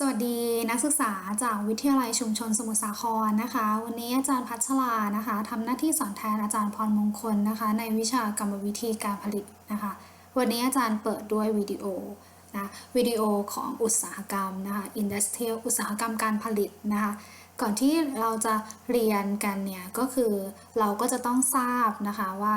สวัสดีนักศึกษาจากวิทยาลัยชุมชนสมุทรสาครนะคะ วันนี้อาจารย์พัชรานะคะทำหน้าที่สอนแทนอาจารย์พรมงคลนะคะ ในวิชากรรมวิธีการผลิตนะคะ วันนี้อาจารย์เปิดด้วยวิดีโอนะวิดีโอของอุตสาหกรรมนะคะ industrial อุตสาหกรรมการผลิตนะคะ ก่อนที่เราจะเรียนกันเนี่ยก็คือเราก็จะต้องทราบนะคะว่า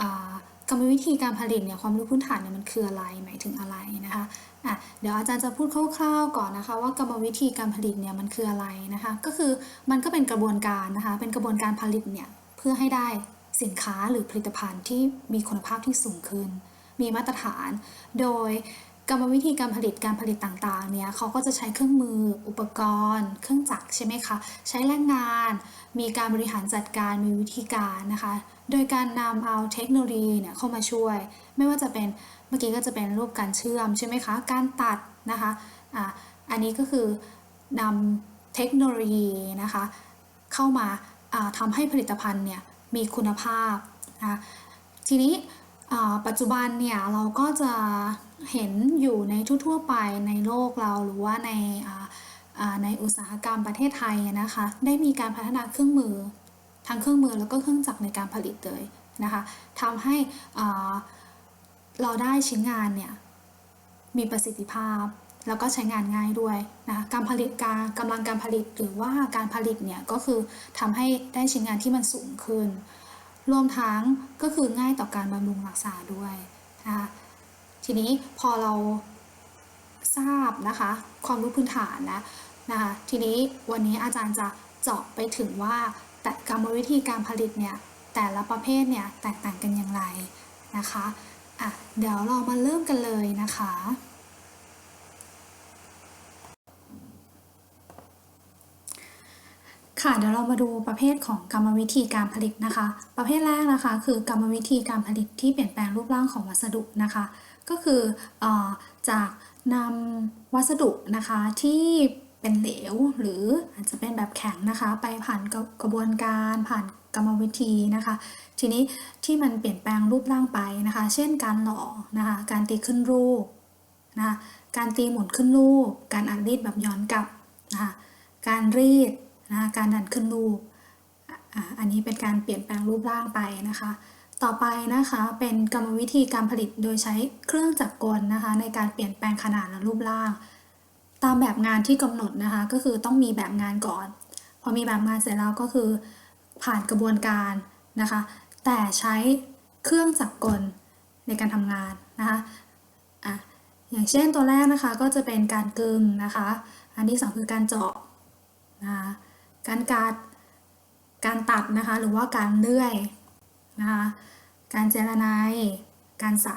อ่า กรรมวิธีการผลิตเนี่ยความรู้พื้นฐานเนี่ยมันคืออะไรหมายถึงอะไรนะคะอะเดี๋ยวอาจารย์จะพูดคร่าวๆก่อนนะคะ ว่ากรรมวิธีการผลิตเนี่ยมันคืออะไรนะคะ ก็คือมันก็เป็นกระบวนการนะคะ เป็นกระบวนการผลิตเนี่ยเพื่อให้ได้สินค้าหรือผลิตภัณฑ์ที่มีคุณภาพที่สูงขึ้น มีมาตรฐาน โดย กรรมวิธีการผลิตการผลิตต่างๆ เนี่ยเขาก็จะใช้เครื่องมือ อุปกรณ์ เครื่องจักรใช่ไหมคะ ใช้แรงงาน มีการบริหารจัดการมีวิธีการนะคะ โดยการนำเอาเทคโนโลยีเนี่ยเข้ามาช่วย ไม่ว่าจะเป็นเมื่อกี้ก็จะเป็นรูปการเชื่อมใช่ไหมคะ การตัดนะคะอะอันนี้ก็คือนำเทคโนโลยีนะคะ เข้ามาทำให้ผลิตภัณฑ์เนี่ยมีคุณภาพนะะทีนี้ อ่าปัจจุบันเนี่ยเราก็จะเห็นอยู่ในทั่วๆไปในโลกเราหรือว่าในอ่าอ่าในอุตสาหกรรมประเทศไทยนะคะได้มีการพัฒนาเครื่องมือทั้งเครื่องมือแล้วก็เครื่องจักรในการผลิตเลยนะคะทำให้อ่าเราได้ชิ้นงานเนี่ยมีประสิทธิภาพแล้วก็ใช้งานง่ายด้วยนะะการผลิตการกำลังการผลิตหรือว่าการผลิตเนี่ยก็คือทำให้ได้ชิ้นงานที่มันสูงขึ้น รวมทั้งก็คือง่ายต่อการบำรุงรักษาด้วยนะคะทีนี้พอเราทราบนะคะความรู้พื้นฐานแล้วนะคะทีนี้วันนี้อาจารย์จะเจาะไปถึงว่าแต่กรรมวิธีการผลิตเนี่ยแต่ละประเภทเนี่ยแตกต่างกันอย่างไรนะคะอะเดี๋ยวเรามาเริ่มกันเลยนะคะ ค่ะเดี๋ยวเรามาดูประเภทของกรรมวิธีการผลิตนะคะ ประเภทแรกนะคะ คือกรรมวิธีการผลิตที่เปลี่ยนแปลงรูปร่างของวัสดุนะคะ ก็คืออจากนำวัสดุนะคะที่เป็นเหลวหรืออาจจะเป็นแบบแข็งนะคะ ไปผ่านกระกระบวนการผ่านกรรมวิธีนะคะ ทีนี้ที่มันเปลี่ยนแปลงรูปร่างไปนะคะ เช่นการหล่อนะคะ การตีขึ้นรูปนะคะการตีหมุนขึ้นรูป การอัดรีดแบบย้อนกลับนะคะการรีด นะคะการดันขึ้นรูป อันนี้เป็นการเปลี่ยนแปลงรูปร่างไปนะคะ ต่อไปนะคะเป็นกรรมวิธีการผลิตโดยใช้เครื่องจักรกลนะคะ ในการเปลี่ยนแปลงขนาดและรูปร่าง ตามแบบงานที่กำหนดนะคะ ก็คือต้องมีแบบงานก่อน พอมีแบบงานเสร็จแล้วก็คือผ่านกระบวนการนะคะ แต่ใช้เครื่องจักรกลในการทำงานนะคะอะอย่างเช่นตัวแรกนะคะก็จะเป็นการกึงนะคะ อันที่สองคือการเจาะนะคะ การกัด การตัดนะคะ หรือว่าการเลื่อยนะคะ การเจรไนการใส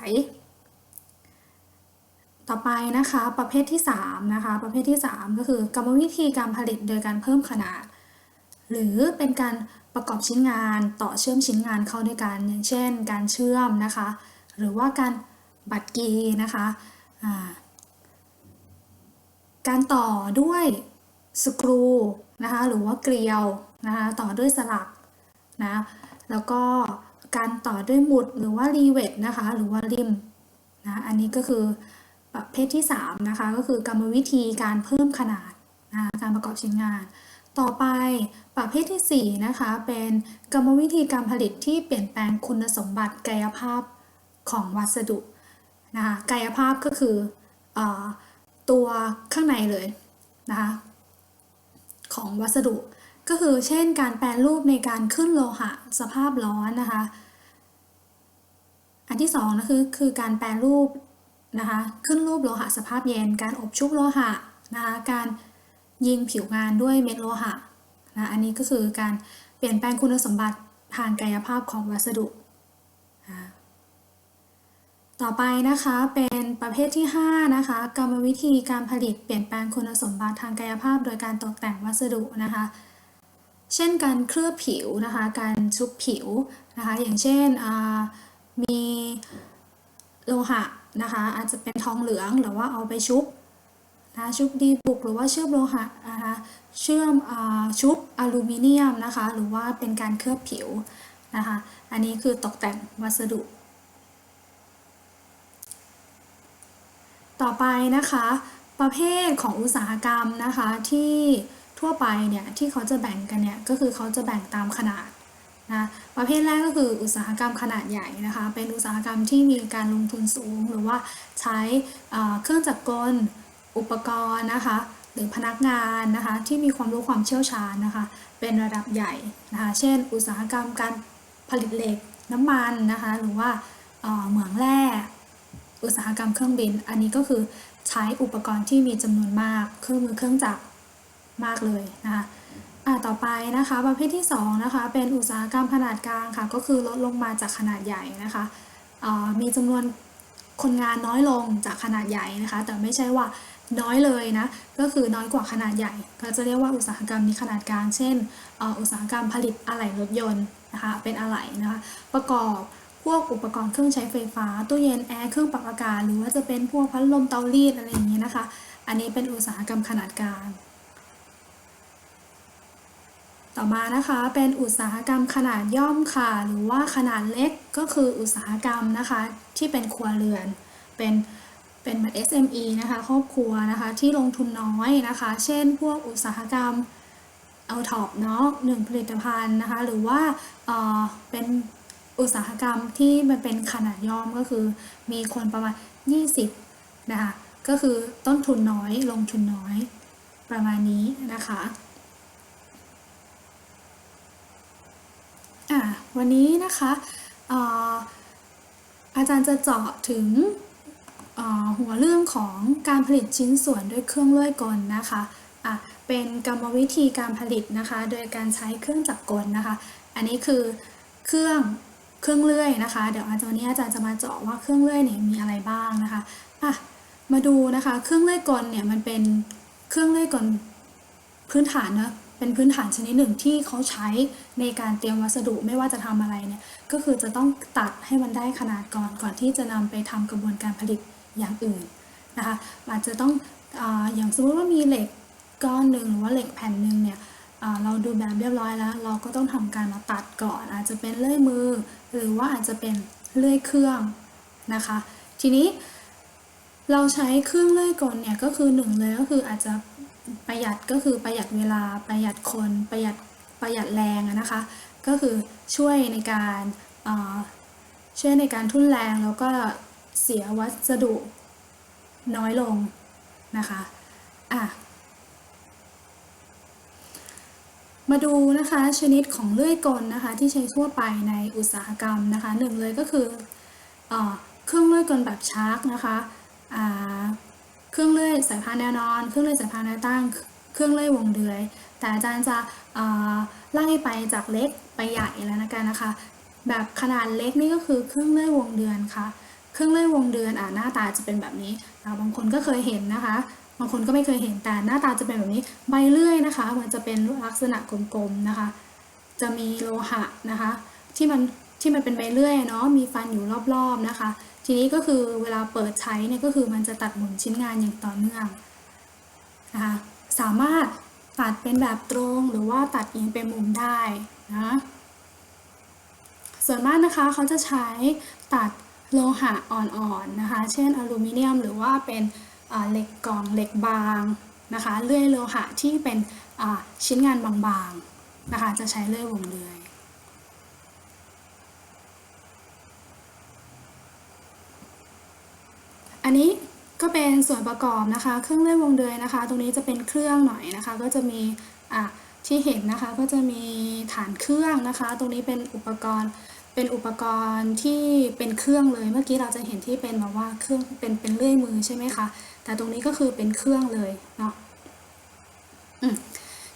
ต่อไปนะคะ ประเภทที่3นะคะ ประเภทที่ 3 ก็คือกรรมวิธีการผลิตโดยการเพิ่มขนาด หรือเป็นการประกอบชิ้นงานต่อเชื่อมชิ้นงานเข้าด้วยกันอย่างเช่น การเชื่อมนะคะ หรือว่าการบัดกีนะคะการต่อด้วยสกรู นะคะหรือว่าเกลียวนะคะต่อด้วยสลักนะแล้วก็การต่อด้วยหมุดหรือว่ารีเวทนะคะหรือว่าริมนะอันนี้ก็คือประเภทที่3นะคะก็คือกรรมวิธีการเพิ่มขนาดนะะการประกอบชิ้นงาน ต่อไปประเภทที่4นะคะเป็นกรรมวิธีการผลิตที่เปลี่ยนแปลงคุณสมบัติกายภาพของวัสดุนะคะกายภาพก็คืออตัวข้างในเลยนะคะ ของวัสดุ ก็คือเช่นการแปลรูปในการขึ้นโลหะสภาพร้อนนะคะ อันที่สองนะคือคือการแปลรูปนะคะขึ้นรูปโลหะสภาพเย็น การอบชุบโลหะนะคะการยิงผิวงานด้วยเม็ดโลหะนะอันนี้ก็คือการเปลี่ยนแปลงคุณสมบัติทางกายภาพของวัสดุ ต่อไปนะคะเป็นประเภทที่ 5 นะคะ กรรมวิธีการผลิตเปลี่ยนแปลงคุณสมบัติทางกายภาพ โดยการตกแต่งวัสดุนะคะ เช่นการเคลือบผิวนะคะ การชุบผิวนะคะ อย่างเช่นมีโลหะนะคะ อาจจะเป็นทองเหลืองหรือว่าเอาไปชุบนะชุบดีบุกหรือว่าเชื่อมโลหะนะคะเชื่อมอชุบอลูมิเนียมนะคะ หรือว่าเป็นการเคลือบผิวนะคะ อันนี้คือตกแต่งวัสดุ ต่อไปนะคะ ประเภทของอุตสาหกรรมนะคะที่ทั่วไปเนี่ยที่เขาจะแบ่งกันเนี่ยก็คือเขาจะแบ่งตามขนาดนะประเภทแรกก็คืออุตสาหกรรมขนาดใหญ่นะคะ เป็นอุตสาหกรรมที่มีการลงทุนสูง หรือว่าใช้เครื่องจักรกล อุปกรณ์นะคะ หรือพนักงานนะคะที่มีความรู้ความเชี่ยวชาญนะคะ เป็นระดับใหญ่นะคะ เช่น อุตสาหกรรมการผลิตเหล็กน้ำมันนะคะ หรือว่าเหมืองแร่ อุตสาหกรรมเครื่องบิน อันนี้ก็คือใช้อุปกรณ์ที่มีจำนวนมาก เครื่องมือเครื่องจักรมากเลยนะคะอ่าต่อไปนะคะประเภทที่2นะคะเป็นอุตสาหกรรมขนาดกลางค่ะก็คือลดลงมาจากขนาดใหญ่นะคะมีจำนวนคนงานน้อยลงจากขนาดใหญ่นะคะ แต่ไม่ใช่ว่าน้อยเลยนะก็คือน้อยกว่าขนาดใหญ่ก็จะเรียกว่าอุตสาหกรรมนี้ขนาดกลาง เช่น อุตสาหกรรมผลิตอะไหล่รถยนต์นะคะเป็นอะไหล่นะคะประกอบ พวกอุปกรณ์เครื่องใช้ไฟฟ้า ตู้เย็นแอร์เครื่องปรับอากาศ หรือว่าจะเป็นพวกพัดลมเตารีดอะไรอย่างนี้ยนะคะ อันนี้เป็นอุตสาหกรรมขนาดกลาง ต่อมานะคะเป็นอุตสาหกรรมขนาดย่อมค่ะ หรือว่าขนาดเล็กก็คืออุตสาหกรรมนะคะที่เป็นครัวเรือน เป็นเป็นเหมือน SME นะคะครอบครัวนะคะที่ลงทุนน้อยนะคะ เช่น พวกอุตสาหกรรมเอาท็อปเนาะหนึ่งผลิตภัณฑ์นะคะ หรือว่าเออเป็น อุตสาหกรรมที่มันเป็นขนาดย่อมก็คือมีคนประมาณ 20 นะคะ ก็คือต้นทุนน้อยลงทุนน้อยประมาณนี้นะคะอะวันนี้นะคะอ่อาจารย์จะเจาะถึงหัวเรื่องของการผลิตชิ้นส่วนด้วยเครื่องเลื่อยกลนะคะอะเป็นกรรมวิธีการผลิตนะคะ โดยการใช้เครื่องจักรกลนะคะ อันนี้คือเครื่อง เครื่องเลื่อยนะคะ เดี๋ยวอาจารย์วันนี้อาจารย์จะมาเจาะว่าเครื่องเลื่อยเนี่ยมีอะไรบ้างนะคะอะมาดูนะคะ เครื่องเลื่อยกลเนี่ยมันเป็นเครื่องเลื่อยกลพื้นฐานเนอะเป็นพื้นฐานชนิดหนึ่งที่เขาใช้ในการเตรียมวัสดุไม่ว่าจะทำอะไรเนี่ยก็คือจะต้องตัดให้มันได้ขนาดก่อนก่อนที่จะนำไปทำกระบวนการผลิตอย่างอื่นนะคะอาจจะต้องออย่างสมมติว่ามีเหล็กก้อนหนึ่งหรือว่าเหล็กแผ่นหนึ่งเนี่ยเราดูแบบเรียบร้อยแล้ว เราก็ต้องทำการมาตัดก่อน อาจจะเป็นเลื่อยมือ หรือว่าอาจจะเป็นเลื่อยเครื่องนะคะ ทีนี้เราใช้เครื่องเลื่อยกลเนี่ยก็คือหนึ่งเลยก็คืออาจจะประหยัดก็คือประหยัดเวลาประหยัดคนประหยัดประหยัดแรงนะคะ ก็คือช่วยในการช่วยในการทุ่นแรงแล้วก็เสียวัสดุน้อยลงนะคะอะ มาดูนะคะชนิดของเลื่อยกลนะคะ ที่ใช้ทั่วไปในอุตสาหกรรมนะคะหนึ่งเลยก็คือเอเครื่องเลื่อยกลแบบชาร์กนะคะเครื่องเลื่อยสายพานแนวนอน เครื่องเลื่อยสายพานแนวตั้ง เครื่องเลื่อยวงเดือย แต่อาจารย์จะไล่ไปจากเล็กไปใหญ่แล้วนะกันนะคะ แบบขนาดเล็กนี่ก็คือเครื่องเลื่อยวงเดือนค่ะ เครื่องเลื่อยวงเดือนอ่าหน้าตาจะเป็นแบบนี้บางคนก็เคยเห็นนะคะ บางคนก็ไม่เคยเห็นแต่หน้าตาจะเป็นแบบนี้ใบเลื่อยนะคะ มันจะเป็นลักษณะกลมๆนะคะ จะมีโลหะนะคะ ที่มันที่มันเป็นใบเลื่อยเนาะมีฟันอยู่รอบๆนะคะ ทีนี้ก็คือเวลาเปิดใช้เนี่ยก็คือมันจะตัดหมุนชิ้นงานอย่างต่อเนื่องนะคะสามารถตัดเป็นแบบตรงหรือว่าตัดเอียงเป็นมุมได้นะส่วนมากนะคะเขาจะใช้ตัดโลหะอ่อนๆนะคะ เช่นอลูมิเนียมหรือว่าเป็น เหล็กกล่องเหล็กบางนะคะเลื่อยโลหะที่เป็นชิ้นงานบางๆนะคะจะใช้เลื่อยวงเดือยอันนี้ก็เป็นส่วนประกอบนะคะ เครื่องเลื่อยวงเดือยนะคะ ตรงนี้จะเป็นเครื่องหน่อยนะคะ ก็จะมีอะที่เห็นนะคะก็จะมีฐานเครื่องนะคะ ตรงนี้เป็นอุปกรณ์เป็นอุปกรณ์ที่เป็นเครื่องเลย เมื่อกี้เราจะเห็นที่เป็นแบบว่าเครื่องเป็นเป็นเลื่อยมือใช่ไหมคะ แต่ตรงนี้ก็คือเป็นเครื่องเลยเนาะ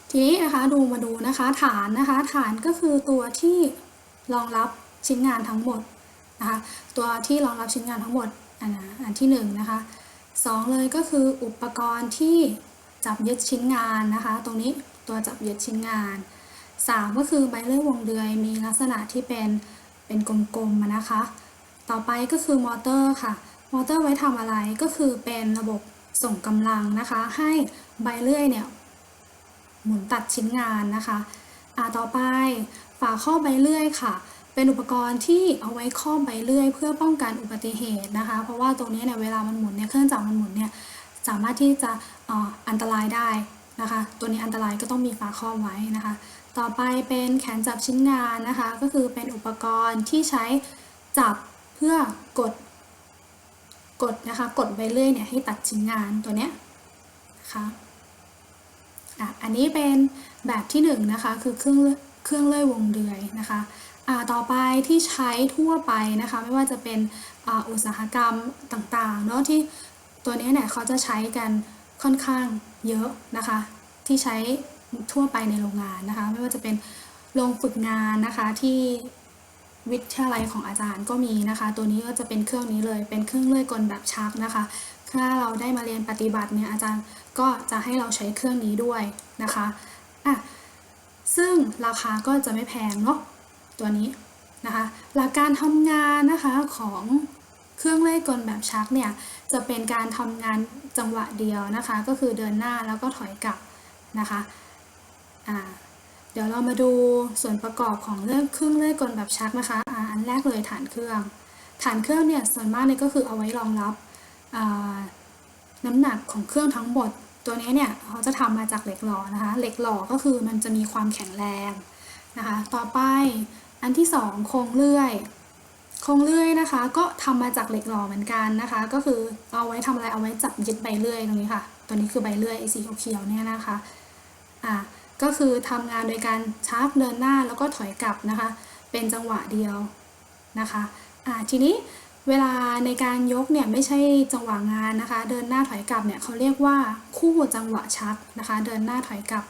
ทีนี้นะคะดูมาดูนะคะฐานนะคะ ฐานก็คือตัวที่รองรับชิ้นงานทั้งหมดนะคะตัวที่รองรับชิ้นงานทั้งหมดอันนะอันที่หนึ่งนะคะสองเลยก็คืออุปกรณ์ที่จับยึดชิ้นงานนะคะ ตรงนี้ตัวจับยึดชิ้นงานสามก็คือใบเลื่อยวงเดือยมีลักษณะที่เป็นเป็นกลมๆนะคะ ต่อไปก็คือมอเตอร์ค่ะ มอเตอร์ไว้ทำอะไรก็คือเป็นระบบส่งกำลังนะคะ ให้ใบเลื่อยเนี่ยหมุนตัดชิ้นงานนะคะอ่าต่อไปฝาครอบใบเลื่อยค่ะ เป็นอุปกรณ์ที่เอาไว้ครอบใบเลื่อย เพื่อป้องกันอุบัติเหตุนะคะ เพราะว่าตรงนี้เนี่ยเวลามันหมุนเนี่ยเครื่องจักรมันหมุนเนี่ยสามารถที่จะอออันตรายได้นะคะ ตัวนี้อันตรายก็ต้องมีฝาครอบไว้นะคะ ต่อไปเป็นแขนจับชิ้นงานนะคะ ก็คือเป็นอุปกรณ์ที่ใช้จับเพื่อกด กดนะคะ กดไปเรื่อยเนี่ยให้ตัดชิ้นงานตัวเนี้ยนะคะอะอันนี้เป็นแบบที่หนึ่งนะคะคือเครื่องเลื่อเครื่องเลื่อยวงเดือยนะคะอ่าต่อไปที่ใช้ทั่วไปนะคะไม่ว่าจะเป็นอ่าอุตสาหกรรมต่างๆเนาะที่ตัวนี้เนี่ยเขาจะใช้กันค่อนข้างเยอะนะคะ ที่ใช้ทั่วไปในโรงงานนะคะ ไม่ว่าจะเป็นโรงฝึกงานนะคะที่ วิทยาลัยของอาจารย์ก็มีนะคะ ตัวนี้ก็จะเป็นเครื่องนี้เลย เป็นเครื่องเลื่อยกลแบบชักนะคะ ถ้าเราได้มาเรียนปฏิบัติเนี่ยอาจารย์ก็จะให้เราใช้เครื่องนี้ด้วยนะคะอะซึ่งราคาก็จะไม่แพงเนาะตัวนี้นะคะ หลักการทำงานนะคะของเครื่องเลื่อยกลแบบชักเนี่ยจะเป็นการทำงานจังหวะเดียวนะคะ ก็คือเดินหน้าแล้วก็ถอยกลับนะคะอ่า ดี๋ยวเรามาดูส่วนประกอบของเรื่องเครื่องเลื่อยกลแบบชักนะคะอันแรกเลยฐานเครื่อง ฐานเครื่องเนี่ยส่วนมากเนี่ยก็คือเอาไว้รองรับน้ำหนักของเครื่องทั้งหมด ตัวนี้เนี่ยเขาจะทำมาจากเหล็กหล่อนะคะ เหล็กหล่อก็คือมันจะมีความแข็งแรงนะคะ ต่อไปอันที่สองโครงเลื่อย โครงเลื่อยนะคะ ก็ทำมาจากเหล็กหล่อเหมือนกันนะคะ ก็คือเอาไว้ทำอะไรเอาไว้จับยึดใบเลื่อยตรงนี้ค่ะ ตัวนี้คือใบเลื่อยไอสีเขียวเนี่ยนะคะ อ่า ก็คือทำงานโดยการชักเดินหน้าแล้วก็ถอยกลับนะคะ เป็นจังหวะเดียวนะคะอ่าทีนี้เวลาในการยกเนี่ยไม่ใช่จังหวะงานนะคะ เดินหน้าถอยกลับเนี่ยเขาเรียกว่าคู่จังหวะชักนะคะ เดินหน้าถอยกลับ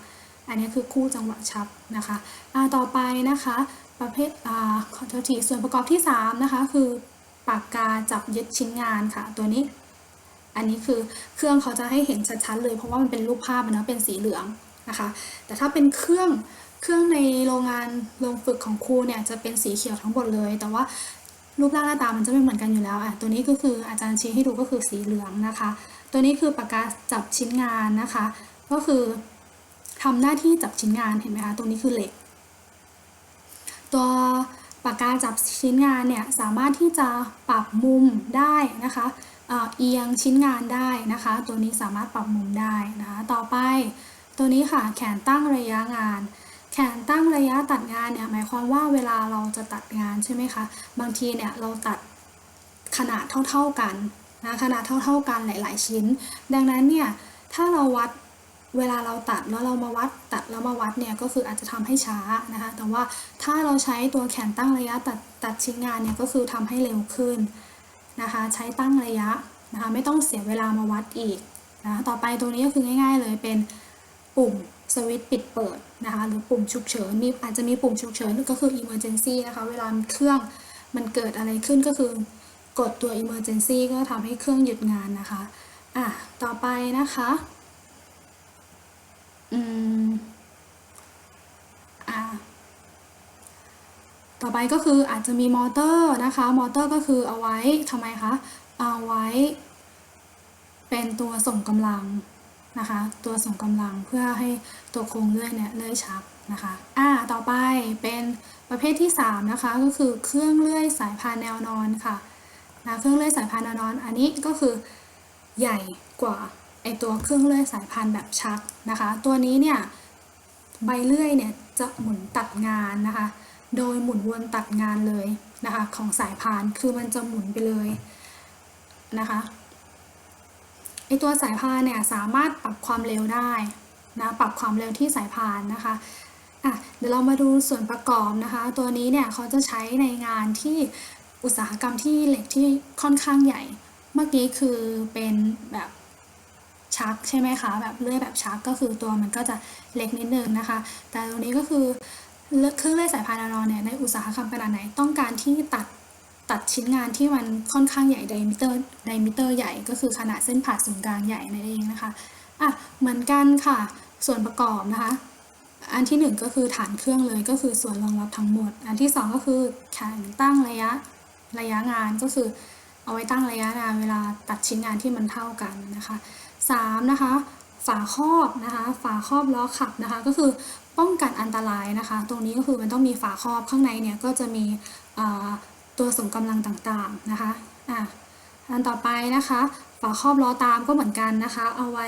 อันนี้คือคู่จังหวะชักนะคะอ่าต่อไปนะคะประเภทอ่าขอโทษทีส่วนประกอบที่3นะคะคือปากกาจับยึดชิ้นงานค่ะ ตัวนี้ อันนี้คือเครื่องเขาจะให้เห็นชัดๆเลยเพราะว่ามันเป็นรูปภาพนะเป็นสีเหลือง นะคะ แต่ถ้าเป็นเครื่องเครื่องในโรงงานโรงฝึกของครูเนี่ยจะเป็นสีเขียวทั้งหมดเลย แต่ว่ารูปร่างหน้าตามันจะไม่เหมือนกันอยู่แล้วอะตัวนี้ก็คืออาจารย์ชี้ให้ดูก็คือสีเหลืองนะคะ ตัวนี้คือปากกาจับชิ้นงานนะคะ ก็คือทำหน้าที่จับชิ้นงานเห็นไหมคะตรงนี้คือเหล็ก ตัวปากกาจับชิ้นงานเนี่ยสามารถที่จะปรับมุมได้นะคะเอ่อเอียงชิ้นงานได้นะคะ ตัวนี้สามารถปรับมุมได้นะคะต่อไป ตัวนี้ค่ะแขนตั้งระยะงาน แขนตั้งระยะตัดงานเนี่ยหมายความว่าเวลาเราจะตัดงานใช่ไหมคะ บางทีเนี่ยเราตัดขนาดเท่าๆกันนะขนาดเท่าๆกันหลาย ๆ ชิ้น ดังนั้นเนี่ยถ้าเราวัดเวลาเราตัดแล้วเรามาวัดตัดแล้วมาวัดเนี่ยก็คืออาจจะทำให้ช้านะคะแต่ว่าถ้าเราใช้ตัวแขนตั้งระยะตัดตัดชิ้นงานเนี่ยก็คือทำให้เร็วขึ้นนะคะใช้ตั้งระยะนะคะไม่ต้องเสียเวลามาวัดอีกนะต่อไปตัวนี้ก็คือง่าย ๆ เลยเป็น ปุ่มสวิตช์ปิดเปิดนะคะหรือปุ่มฉุกเฉินมีอาจจะมีปุ่มฉุกเฉินก็คือ emergency นะคะเวลาเครื่องมันเกิดอะไรขึ้นก็คือกดตัว emergency ก็ทำให้เครื่องหยุดงานนะคะอะต่อไปนะคะอืมอ่าต่อไปก็คืออาจจะมีมอเตอร์นะคะมอเตอร์ก็คือเอาไว้ทำไมคะเอาไว้ เป็นตัวส่งกำลัง นะคะ ตัวส่งกำลังเพื่อให้ตัวโครงเลื่อยเนี่ยเลื่อยชักนะคะอ่าต่อไปเป็นประเภทที่ 3 นะคะ ก็คือเครื่องเลื่อยสายพานแนวนอนค่ะนะเครื่องเลื่อยสายพานแนวนอน อันนี้ก็คือใหญ่กว่าไอตัวเครื่องเลื่อยสายพานแบบชักนะคะ ตัวนี้เนี่ยใบเลื่อยเนี่ยจะหมุนตัดงานนะคะ โดยหมุนวนตัดงานเลยนะคะของสายพานคือมันจะหมุนไปเลยนะคะ ไอตัวสายพานเนี่ยสามารถปรับความเร็วได้นะปรับความเร็วที่สายพานนะคะอะเดี๋ยวเรามาดูส่วนประกอบนะคะ ตัวนี้เนี่ยเขาจะใช้ในงานที่อุตสาหกรรมที่เหล็กที่ค่อนข้างใหญ่ เมื่อกี้คือเป็นแบบชักใช่ไหมคะแบบเลื่อยแบบชักก็คือตัวมันก็จะเล็กนิดนึงนะคะ แต่ตรงนี้ก็คือเครื่องเลื่อยสายพานแนวนอนเนี่ยในอุตสาหกรรมขนาดไหนต้องการที่ตัด ตัดชิ้นงานที่มันค่อนข้างใหญ่ไดมิเตอร์ไดมิเตอร์ใหญ่ก็คือขนาดเส้นผ่าศูนย์กลางใหญ่นั่นเองนะคะอะเหมือนกันค่ะ ส่วนประกอบนะคะ อันที่หนึ่งก็คือฐานเครื่องเลยก็คือส่วนรองรับทั้งหมด อันที่สองก็คือแขนตั้งระยะระยะงานก็คือเอาไว้ตั้งระยะงานเวลาตัดชิ้นงานที่มันเท่ากันนะคะสามนะคะฝาครอบนะคะ ฝาครอบล้อขับนะคะ ก็คือป้องกันอันตรายนะคะ ตรงนี้ก็คือมันต้องมีฝาครอบข้างในเนี่ยก็จะมี ตัวส่งกำลังต่างๆนะคะอะอันต่อไปนะคะฝาครอบล้อตามก็เหมือนกันนะคะ เอาไว้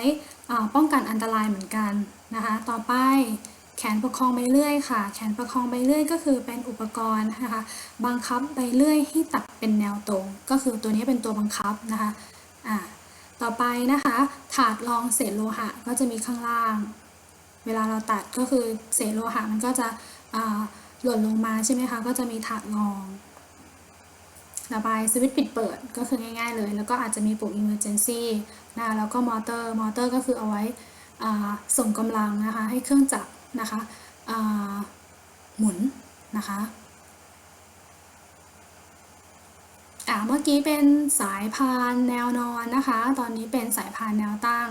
ป้องกันอันตรายเหมือนกันนะคะ ต่อไปแขนประคองใบเลื่อยค่ะ แขนประคองใบเลื่อยก็คือเป็นอุปกรณ์นะคะ บังคับใบเลื่อยให้ตัดเป็นแนวตรง ก็คือตัวนี้เป็นตัวบังคับนะคะอ่าต่อไปนะคะ ถาดรองเศษโลหะก็จะมีข้างล่าง เวลาเราตัดก็คือเศษโลหะมันก็จะหล่นลงมาใช่ไหมคะ ก็จะมีถาดรอง ระบายสวิตช์ปิดเปิดก็คือง่ายๆเลย แล้วก็อาจจะมีปุ่ม emergency นะแล้วก็มอเตอร์มอเตอร์ก็คือเอาไว้ส่งกำลังนะคะให้เครื่องจักรนะคะหมุนนะคะอ่าเมื่อกี้เป็นสายพานแนวนอนนะคะ ตอนนี้เป็นสายพานแนวตั้ง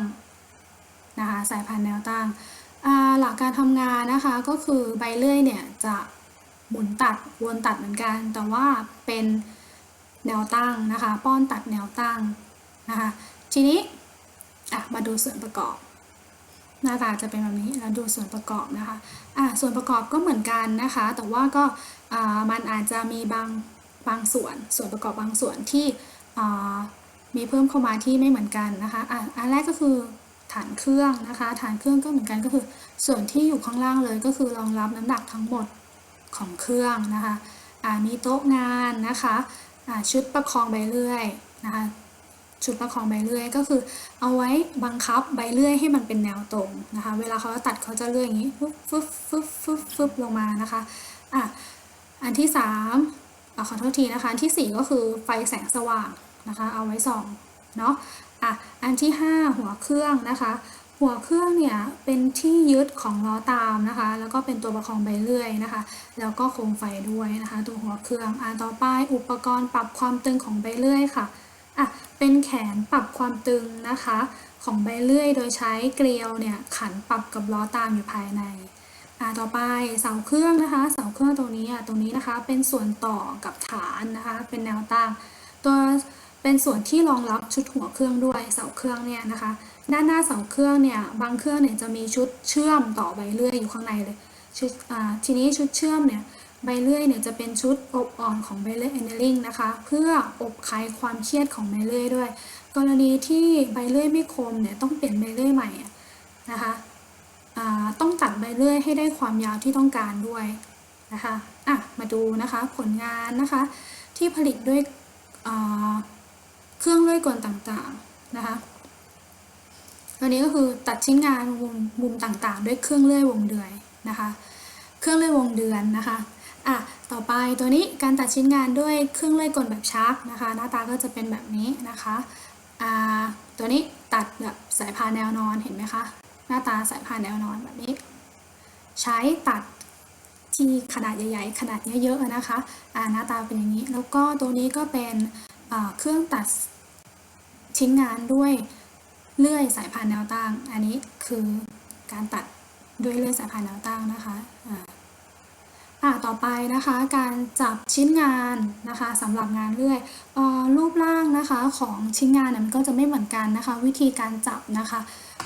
นะคะสายพานแนวตั้งหลักการทำงานนะคะก็คือใบเลื่อยเนี่ยจะหมุนตัดวนตัดเหมือนกัน แต่ว่าเป็น แนวตั้งนะคะ ป้อนตัดแนวตั้งนะคะ ทีนี้มาดูส่วนประกอบ หน้าตาจะเป็นแบบนี้แล้วดูส่วนประกอบนะคะะส่วนประกอบก็เหมือนกันนะคะ แต่ว่าก็มันอาจจะมีบางบางส่วน ส่วนประกอบบางส่วนที่มีเพิ่มเข้ามาที่ไม่เหมือนกันนะคะอะอันแรกก็คือฐานเครื่องนะคะ ฐานเครื่องก็เหมือนกันก็คือ ส่วนที่อยู่ข้างล่างเลยก็คือรองรับน้ำหนักทั้งหมดของเครื่องนะคะมีโต๊ะงานนะคะ ชุดประคองใบเลื่อยนะคะชุดประคองใบเลื่อยก็คือเอาไว้บังคับใบเลื่อยให้มันเป็นแนวตรงนะคะเวลาเขาตัดเขาจะเลื่อยอย่างนี้ฟึบฟึบฟึบฟึบฟึบลงมานะคะอะอันที่สามขอโทษทีนะคะ อันที่สี่ก็คือไฟแสงสว่างนะคะ เอาไว้ส่องเนาะอะอันที่ห้าหัวเครื่องนะคะ หัวเครื่องเนี่ยเป็นที่ยึดของล้อตามนะคะ แล้วก็เป็นตัวประคองใบเลื่อยนะคะ แล้วก็โคมไฟด้วยนะคะ ตัวหัวเครื่องอะต่อไปอุปกรณ์ปรับความตึงของใบเลื่อยค่ะอะเป็นแขนปรับความตึงนะคะ ของใบเลื่อยโดยใช้เกลียวเนี่ยขันปรับกับล้อตามอยู่ภายในอ่าต่อไปเสาเครื่องนะคะ เสาเครื่องตรงนี้อะตรงนี้นะคะ เป็นส่วนต่อกับฐานนะคะ เป็นแนวตั้งตัว เป็นส่วนที่รองรับชุดหัวเครื่องด้วยเสาเครื่องเนี่ยนะคะ ด้านหน้าเสาเครื่องเนี่ยบางเครื่องเนี่ยจะมีชุดเชื่อมต่อใบเลื่อยอยู่ข้างในเลยชุดทีนี้ชุดเชื่อมเนี่ยใบเลื่อยเนี่ยจะเป็นชุดอบอ่อนของใบเลื่อย annealing นะคะเพื่ออบคลายความเครียดของใบเลื่อยด้วย กรณีที่ใบเลื่อยไม่คมเนี่ยต้องเปลี่ยนใบเลื่อยใหม่นะคะต้องตัดใบเลื่อยให้ได้ความยาวที่ต้องการด้วยนะคะอะมาดูนะคะผลงานนะคะที่ผลิตด้วย เครื่องเลื่อยกลต่างๆนะคะตัวนี้ก็คือตัดชิ้นงานมุมมุมต่างๆ ด้วยเครื่องเลื่อยวงเดือยนะคะ เครื่องเลื่อยวงเดือนนะคะอะต่อไปตัวนี้การตัดชิ้นงานด้วยเครื่องเลื่อยกลแบบชักนะคะ หน้าตาก็จะเป็นแบบนี้นะคะอ่าตัวนี้ตัดแบบสายพานแนวนอนเห็นไหมคะหน้าตาสายพานแนวนอนแบบนี้ ใช้ตัดที่ขนาดใหญ่ ๆ ขนาดเยอะๆนะคะอ่าหน้าตาเป็นอย่างนี้ แล้วก็ตัวนี้ก็เป็น เครื่องตัดชิ้นงานด้วยเลื่อยสายพานแนวตั้ง อันนี้คือการตัดด้วยเลื่อยสายพานแนวตั้งนะคะอ่าต่อไปนะคะ การจับชิ้นงานนะคะสำหรับงานเลื่อยออรูปร่างนะคะของชิ้นงานมันก็จะไม่เหมือนกันนะคะ วิธีการจับนะคะ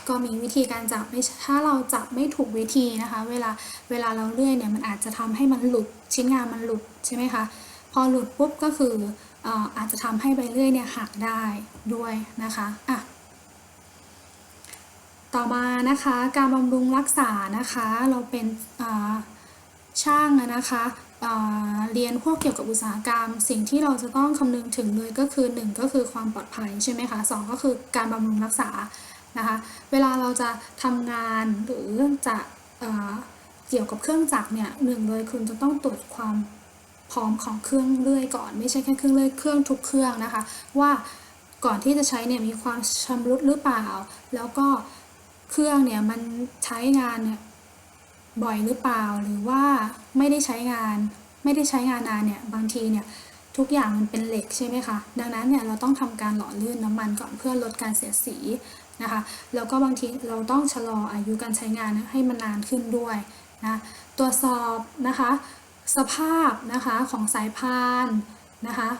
ก็มีวิธีการจับไม่ถ้าเราจับไม่ถูกวิธีนะคะ เวลาเวลาเราเลื่อยเนี่ยมันอาจจะทำให้มันหลุดชิ้นงานมันหลุดใช่ไหมคะพอหลุดปุ๊บก็คือ อาจจะทำให้ใบเลื่อยเนี่ยหักได้ด้วยนะคะอะต่อมานะคะการบำรุงรักษานะคะเราเป็นช่างนะคะเเรียนพวกเกี่ยวกับอุตสาหกรรม สิ่งที่เราจะต้องคำนึงถึงเลยก็คือ 1 ก็คือความปลอดภัยใช่ไหมคะสก็คือการบำรุงรักษานะคะเวลาเราจะทำงานหรือจะเอเกี่ยวกับเครื่องจักรเนี่ยหนึ่งเลยคุณจะต้องตรวจความ พร้อมของเครื่องเลื่อยก่อนไม่ใช่แค่เครื่องเลื่อยเครื่องทุกเครื่องนะคะ ว่าก่อนที่จะใช้เนี่ยมีความชำรุดหรือเปล่า แล้วก็เครื่องเนี่ยมันใช้งานเนี่ยบ่อยหรือเปล่าหรือว่าไม่ได้ใช้งาน ไม่ได้ใช้งานนานเนี่ยบางทีเนี่ยทุกอย่างมันเป็นเหล็กใช่ไหมคะดังนั้นเนี่ยเราต้องทำการหล่อลื่นน้ำมันก่อนเพื่อลดการเสียสีนะคะแล้วก็บางทีเราต้องชะลออายุการใช้งานให้มันนานขึ้นด้วยนะตรวจสอบนะคะ สภาพนะคะของสายพานนะคะ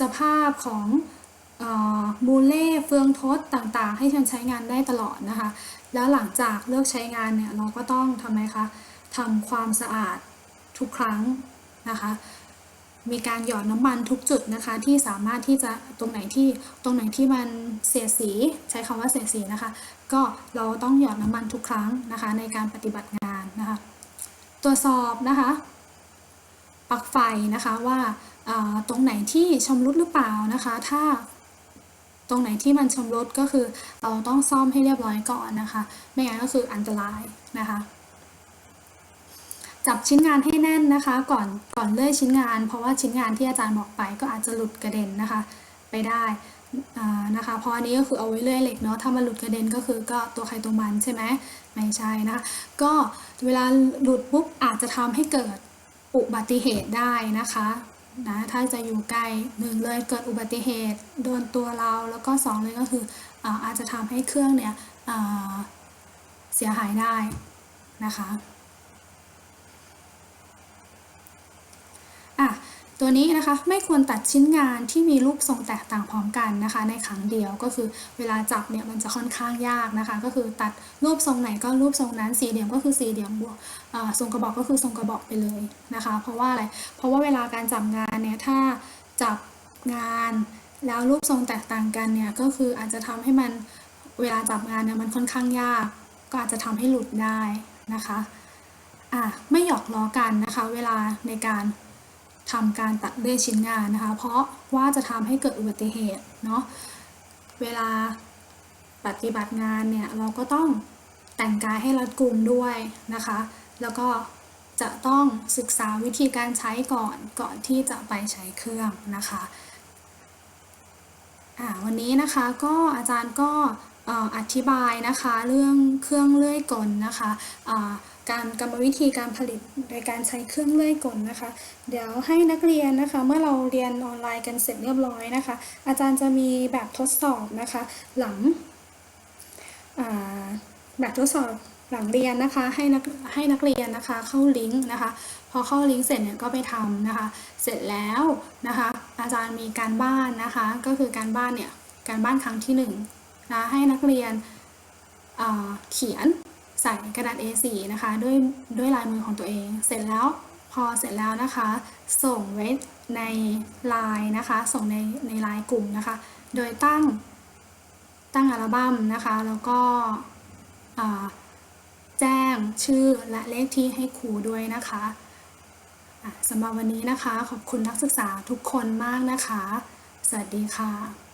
สภาพของมูเล่เฟืองทดต่างๆ ให้ฉันใช้งานได้ตลอดนะคะ แล้วหลังจากเลิกใช้งานเนี่ยเราก็ต้องทำไมคะทำความสะอาดทุกครั้งนะคะ มีการหยอดน้ำมันทุกจุดนะคะ ที่สามารถที่จะตรงไหนที่ตรงไหนที่มันเสียสี ใช้คำว่าเสียสีนะคะ ก็เราต้องหยอดน้ำมันทุกครั้งนะคะ ในการปฏิบัติงานนะคะ ตรวจสอบนะคะ ปลั๊กไฟนะคะว่าตรงไหนที่ชำรุดหรือเปล่านะคะ ถ้าตรงไหนที่มันชำรุดก็คือเราต้องซ่อมให้เรียบร้อยก่อนนะคะ ไม่งั้นก็คืออันตรายนะคะจับชิ้นงานให้แน่นนะคะ ก่อนก่อนเลื่อยชิ้นงาน เพราะว่าชิ้นงานที่อาจารย์บอกไปก็อาจจะหลุดกระเด็นนะคะ ไปได้นะคะ เพราะอันนี้ก็คือเอาไว้เลื่อยเหล็กเนาะถ้ามันหลุดกระเด็นก็คือก็ตัวใครตัวมันใช่ไหมไม่ใช่นะคะก็เวลาหลุดปุ๊บอาจจะทำให้เกิด อุบัติเหตุได้นะคะนะถ้าจะอยู่ใกล้หนึ่งเลยเกิดอุบัติเหตุโดนตัวเราแล้วก็สองเลยก็คืออาอาจจะทำให้เครื่องเนี่ยเสียหายได้นะคะ อะ ตัวนี้นะคะไม่ควรตัดชิ้นงานที่มีรูปทรงแตกต่างพร้อมกันนะคะ ในครั้งเดียวก็คือเวลาจับเนี่ยมันจะค่อนข้างยากนะคะ ก็คือตัดรูปทรงไหนก็รูปทรงนั้นสี่เหลี่ยมก็คือสี่เหลี่ยมบวกทรงกระบอกก็คือทรงกระบอกไปเลยนะคะ เพราะว่าอะไรเพราะว่าเวลาการจับงานเนี่ยถ้าจับงานแล้วรูปทรงแตกต่างกันเนี่ยก็คืออาจจะทำให้มันเวลาจับงานเนี่ยมันค่อนข้างยาก ก็อาจจะทำให้หลุดได้นะคะอะไม่หยอกล้อกันนะคะ เวลาในการ ทำการตัดเลื่อยชิ้นงานนะคะ เพราะว่าจะทำให้เกิดอุบัติเหตุเนาะเวลาปฏิบัติงานเนี่ยเราก็ต้องแต่งกายให้รัดกุมด้วยนะคะ แล้วก็จะต้องศึกษาวิธีการใช้ก่อนก่อนที่จะไปใช้เครื่องนะคะวันนี้นะคะก็อาจารย์ก็อธิบายนะคะเรื่องเครื่องเลื่อยกลนะคะอ่า การกรรมวิธีการผลิตโดยการใช้เครื่องเลื่อยกลนะคะ เดี๋ยวให้นักเรียนนะคะ เมื่อเราเรียนออนไลน์กันเสร็จเรียบร้อยนะคะ อาจารย์จะมีแบบทดสอบนะคะ หลังแบบทดสอบหลังเรียนนะคะให้นักให้นักเรียนนะคะเข้าลิงก์นะคะ พอเข้าลิงก์เสร็จเนี่ยก็ไปทำนะคะ เสร็จแล้วนะคะ อาจารย์มีการบ้านนะคะ ก็คือการบ้านเนี่ยการบ้านครั้งที่หนึ่งนะให้นักเรียนเขียน ส่กระดาษ A4 นะคะด้วยด้วยลายมือของตัวเอง เสร็จแล้วพอเสร็จแล้วนะคะ ส่งไว้ในไลน์นะคะ ส่งในในไลน์กลุ่มนะคะ โดยตั้งตั้งอัลบั้มนะคะ แล้วก็แจ้งชื่อและเลขที่ให้ครูด้วยนะคะสำหรับวันนี้นะคะ ขอบคุณนักศึกษาทุกคนมากนะคะ สวัสดีค่ะ